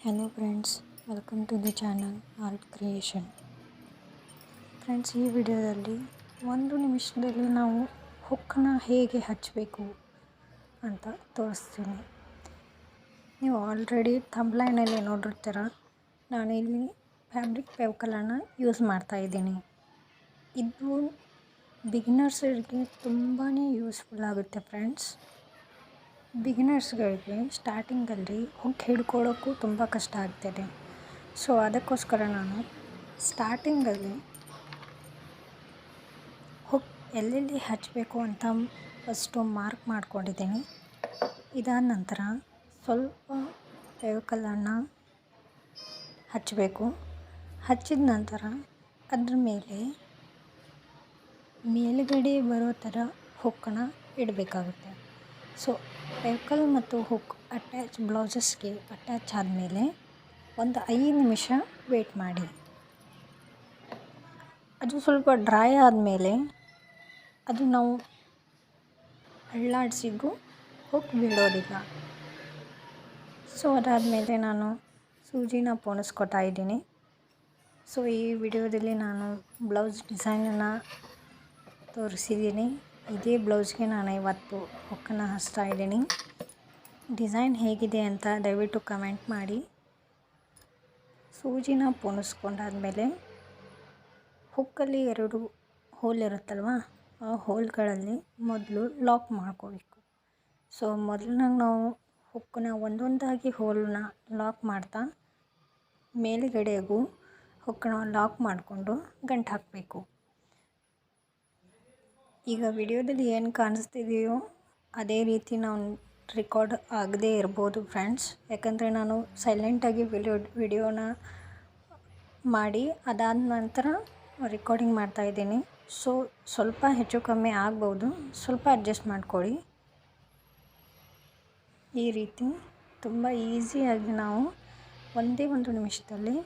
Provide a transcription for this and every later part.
Hello friends welcome to the channel art creation friends ಈ ವಿಡಿಯೋದಲ್ಲಿ ಒಂದು ನಿಮಿಷದಲ್ಲಿ ನಾವು ಹುಕ್ಕನ್ನ ಹೇಗೆ ಹಚ್ಚಬೇಕು ಅಂತ ತೋರಿಸ್ತೀನಿ. ನೀವು ಆಲ್ರೆಡಿ ತಂಬ್ಲೈನಲ್ಲಿ ನೋಡಿರ್ತೀರ, ನಾನು ಇಲ್ಲಿ ಫ್ಯಾಬ್ರಿಕ್ ಪೆವ್ಕಲನ್ನು ಯೂಸ್ ಮಾಡ್ತಾಯಿದ್ದೀನಿ ಇದು ಬಿಗಿನರ್ಸರಿಗೆ ತುಂಬಾ ಯೂಸ್ಫುಲ್ ಆಗುತ್ತೆ ಫ್ರೆಂಡ್ಸ್ ಬಿಗಿನರ್ಸ್ಗಳಿಗೆ ಸ್ಟಾರ್ಟಿಂಗಲ್ಲಿ ಹುಕ್ ಹಿಡ್ಕೊಳ್ಳೋಕ್ಕೂ ತುಂಬ ಕಷ್ಟ ಆಗ್ತದೆ. ಸೊ, ಅದಕ್ಕೋಸ್ಕರ ನಾನು ಸ್ಟಾರ್ಟಿಂಗಲ್ಲಿ ಹುಕ್ ಎಲ್ಲೆಲ್ಲಿ ಹಚ್ಚಬೇಕು ಅಂತ ಫಸ್ಟು ಮಾರ್ಕ್ ಮಾಡ್ಕೊಂಡಿದ್ದೀನಿ. ಇದಾದ ನಂತರ ಸ್ವಲ್ಪ ಫೆವಿಕಲನ್ನು ಹಚ್ಚಬೇಕು. ಹಚ್ಚಿದ ನಂತರ ಅದ್ರ ಮೇಲೆ ಮೇಲುಗಡೆ ಬರೋ ಥರ ಹುಕ್ಕನ್ನ ಇಡಬೇಕಾಗುತ್ತೆ. ಸೊ ಪೆಕಲ್ ಮತ್ತು ಹುಕ್ ಅಟ್ಯಾಚ್ ಬ್ಲೌಸಸ್ಗೆ ಅಟ್ಯಾಚ್ ಆದಮೇಲೆ ಒಂದು ಐದು ನಿಮಿಷ ವೇಟ್ ಮಾಡಿ. ಅದು ಸ್ವಲ್ಪ ಡ್ರೈ ಆದಮೇಲೆ ಅದು ನಾವು ಅಳ್ಳಾಡಿಸಿದ್ದು ಹುಕ್ ಬೀಳೋದಿಲ್ಲ. ಸೊ ಅದಾದಮೇಲೆ ನಾನು ಸೂಜಿನ ಪೋಣಿಸ್ಕೊತಾ ಇದ್ದೀನಿ. ಸೊ ಈ ವಿಡಿಯೋದಲ್ಲಿ ನಾನು ಬ್ಲೌಸ್ ಡಿಸೈನನ್ನು ತೋರಿಸಿದ್ದೀನಿ. ಇದೇ ಬ್ಲೌಸ್ಗೆ ನಾನು ಇವತ್ತು ಹುಕ್ಕನ್ನು ಹಚ್ತಾ ಇದ್ದೀನಿ. ಡಿಸೈನ್ ಹೇಗಿದೆ ಅಂತ ದಯವಿಟ್ಟು ಕಮೆಂಟ್ ಮಾಡಿ. ಸೂಜಿನ ಪೋಣಿಸ್ಕೊಂಡಾದಮೇಲೆ ಹುಕ್ಕಲ್ಲಿ ಎರಡು ಹೋಲ್ ಇರುತ್ತಲ್ವ, ಆ ಹೋಲ್ಗಳಲ್ಲಿ ಮೊದಲು ಲಾಕ್ ಮಾಡ್ಕೋಬೇಕು. ಸೊ ಮೊದಲನಾಗ ನಾವು ಹುಕ್ಕನ್ನ ಒಂದೊಂದಾಗಿ ಹೋಲನ್ನ ಲಾಕ್ ಮಾಡ್ತಾ ಮೇಲುಗಡೆಗೂ ಹುಕ್ಕನ್ನ ಲಾಕ್ ಮಾಡಿಕೊಂಡು ಗಂಟು ಹಾಕಬೇಕು. ಈಗ ವಿಡಿಯೋದಲ್ಲಿ ಏನು ಕಾಣಿಸ್ತಿದೆಯೋ ಅದೇ ರೀತಿ ನಾವು ರೆಕಾರ್ಡ್ ಆಗದೇ ಇರ್ಬೋದು ಫ್ರೆಂಡ್ಸ್ ಯಾಕಂದರೆ ನಾನು ಸೈಲೆಂಟಾಗಿ ವಿಡಿಯೋ ವಿಡಿಯೋನ ಮಾಡಿ ಅದಾದ ನಂತರ ರೆಕಾರ್ಡಿಂಗ್ ಮಾಡ್ತಾಯಿದ್ದೀನಿ ಸೊ ಸ್ವಲ್ಪ ಹೆಚ್ಚು ಕಮ್ಮಿ ಆಗ್ಬೋದು. ಸ್ವಲ್ಪ ಅಡ್ಜಸ್ಟ್ ಮಾಡ್ಕೊಳ್ಳಿ. ಈ ರೀತಿ ತುಂಬ ಈಸಿಯಾಗಿ ನಾವು ಒಂದೇ ಒಂದು ನಿಮಿಷದಲ್ಲಿ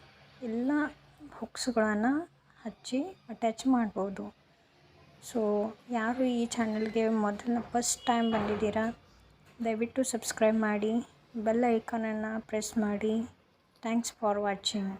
ಎಲ್ಲ ಹುಕ್ಸ್ಗಳನ್ನು ಹಚ್ಚಿ ಅಟ್ಯಾಚ್ ಮಾಡ್ಬೋದು. ಸೊ ಯಾರು ಈ ಚಾನಲ್ಗೆ ಮೊದಲ ಫಸ್ಟ್ ಟೈಮ್ ಬಂದಿದ್ದೀರಾ, ದಯವಿಟ್ಟು ಸಬ್ಸ್ಕ್ರೈಬ್ ಮಾಡಿ, ಬೆಲ್ ಐಕಾನನ್ನು ಪ್ರೆಸ್ ಮಾಡಿ. Thanks for watching.